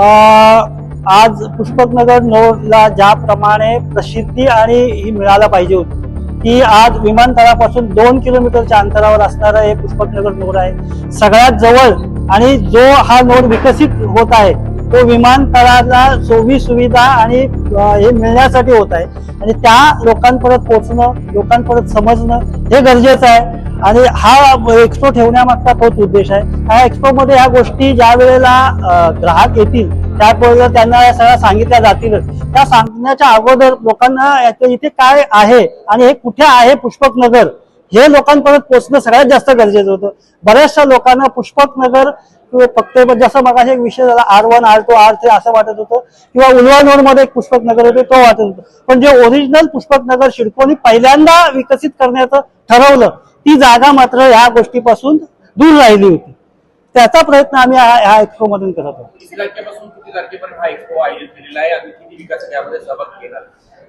आज पुष्पकनगर नोडला ज्याप्रमाणे प्रसिद्धी आणि ही मिळायला पाहिजे होती. की आज विमानतळापासून दोन किलोमीटरच्या अंतरावर असणारं हे पुष्पकनगर नोड आहे. सगळ्यात जवळ आणि जो हा नोड विकसित होत आहे तो विमानतळाला सोयी सुविधा आणि हे मिळण्यासाठी होत आहे. आणि त्या लोकांपर्यंत पोहोचणं लोकांपर्यंत समजणं हे गरजेचं आहे. आणि हा एक्सपो ठेवण्यामागचा तोच उद्देश आहे. ह्या एक्सपो मध्ये ह्या गोष्टी ज्या वेळेला ग्राहक येतील त्याबरोबर त्यांना या सगळ्या सांगितल्या जातीलच त्या सांगण्याच्या अगोदर लोकांना इथे काय आहे आणि हे कुठे आहे पुष्पक नगर हे लोकांपर्यंत पोहोचणं सगळ्यात जास्त गरजेचं होतं. बऱ्याचशा लोकांना पुष्पक नगर फक्त जसं मग एक विषय झाला R one R two R three असं वाटत होतं. किंवा उलवा नोडमध्ये एक पुष्पक नगर होते तो वाटत होतं. पण जे ओरिजिनल पुष्पक नगर शिडकोनी पहिल्यांदा विकसित करण्याचं ठरवलं ती जागा मात्र ह्या गोष्टीपासून दूर राहिली होती. त्याचा प्रयत्न आम्ही ह्या- एक्सपो मधून करत आहोत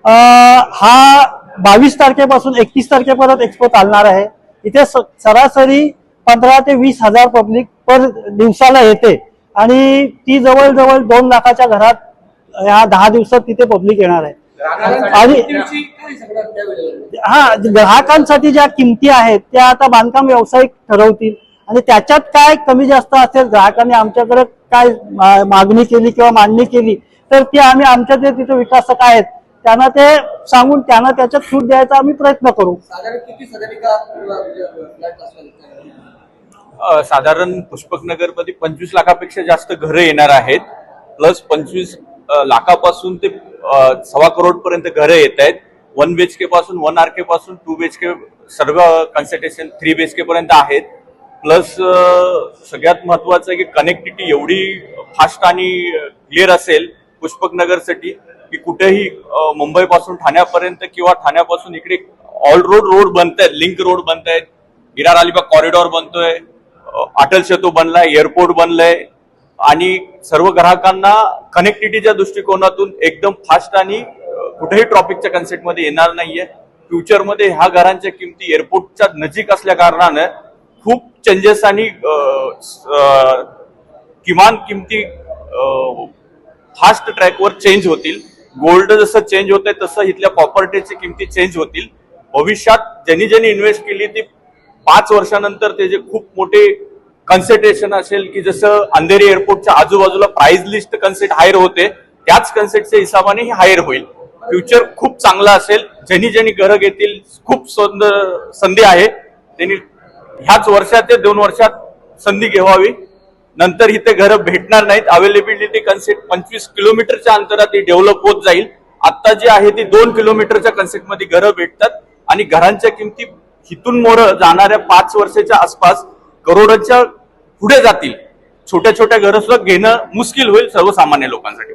हा हा बावीस तारखेपासून एकतीस तारखेपर्यंत एक्सपो चालणार आहे. इथे सरासरी पंधरा ते वीस हजार पब्लिक पर दिवसाला येते. आणि ती जवळजवळ दोन लाखाच्या घरात ह्या दहा दिवसात तिथे पब्लिक येणार आहे. आणि- हा ग्राहकांसाठी ज्या किमती आहेत त्या आता बांधकाम व्यावसायिक ठरवतील. आणि त्याच्यात काय कमी जास्त असेल ग्राहकांनी आमच्याकडे काय मागणी केली किंवा मांडणी केली तर ती आम्ही आमच्या जे तिथे विकासक आहेत त्यांना ते सांगून त्यांना त्याच्यात सूट द्यायचा आम्ही प्रयत्न करू. साधारण साधारण पुष्पकनगरमध्ये पंचवीस लाखापेक्षा जास्त घरं येणार आहेत प्लस पंचवीस लाखापासून ते सव्वा करोड पर्यंत घरं येत आहेत. वन बी एच के पासून वन आर के पासून टू बी एच के सर्व consultation three B H K पर्यंत आहेत. प्लस सगळ्यात महत्वाचं आहे की कनेक्टिव्हिटी एवढी फास्ट आणि क्लिअर असेल पुष्पकनगरसाठी की कुठेही मुंबईपासून ठाण्यापर्यंत किंवा ठाण्यापासून इकडे ऑल रोड रोड बनत आहेत. लिंक रोड बनत आहेत. विरार अलिबाग कॉरिडॉर बनतोय. अटल सेतू बनलाय एअरपोर्ट बनलंय. आणि सर्व ग्राहकांना कनेक्टिव्हिटीच्या दृष्टिकोनातून एकदम फास्ट आणि कुठेही ट्रॉफिकच्या कन्सेप्टमध्ये येणार नाहीये. फ्युचरमध्ये ह्या घरांच्या किमती एअरपोर्टच्या नजीक असल्या कारणानं खूप चेंजेस आणि स- किमान किमती फास्ट ट्रॅकवर चेंज होतील. गोल्ड जसं चेंज होतंय तसं इथल्या प्रॉपर्टीची किमती चेंज होतील. भविष्यात ज्यांनी ज्यांनी इन्व्हेस्ट केली ती पाच वर्षानंतर त्याचे खूप मोठे कन्सेट्रेशन असेल की जसं अंधेरी एअरपोर्टच्या आजूबाजूला प्राइस लिस्ट कन्सेट हायर होते त्याच कन्सेप्टच्या हिशोबाने ही हायर होईल. फ्युचर खूप चांगलं असेल ज्यांनी ज्यांनी घरं घेतील खूप सुंदर संधी आहे. त्यांनी ह्याच वर्षात ते दोन वर्षात संधी घेवावी. नंतर इथे घरं भेटणार नाहीत. अवेलेबिलिटी कन्सेप्ट पंचवीस किलोमीटरच्या अंतरात ही डेव्हलप होत जाईल. आता जी आहे ती दोन किलोमीटरच्या कन्सेप्टमध्ये घरं भेटतात. आणि घरांच्या किमती हिथून मोरं जाणाऱ्या पाच वर्षाच्या आसपास करोडाच्या पुढे जातील. छोट्या छोट्या घरं सुद्धा घेणं मुश्किल होईल सर्वसामान्य लोकांसाठी.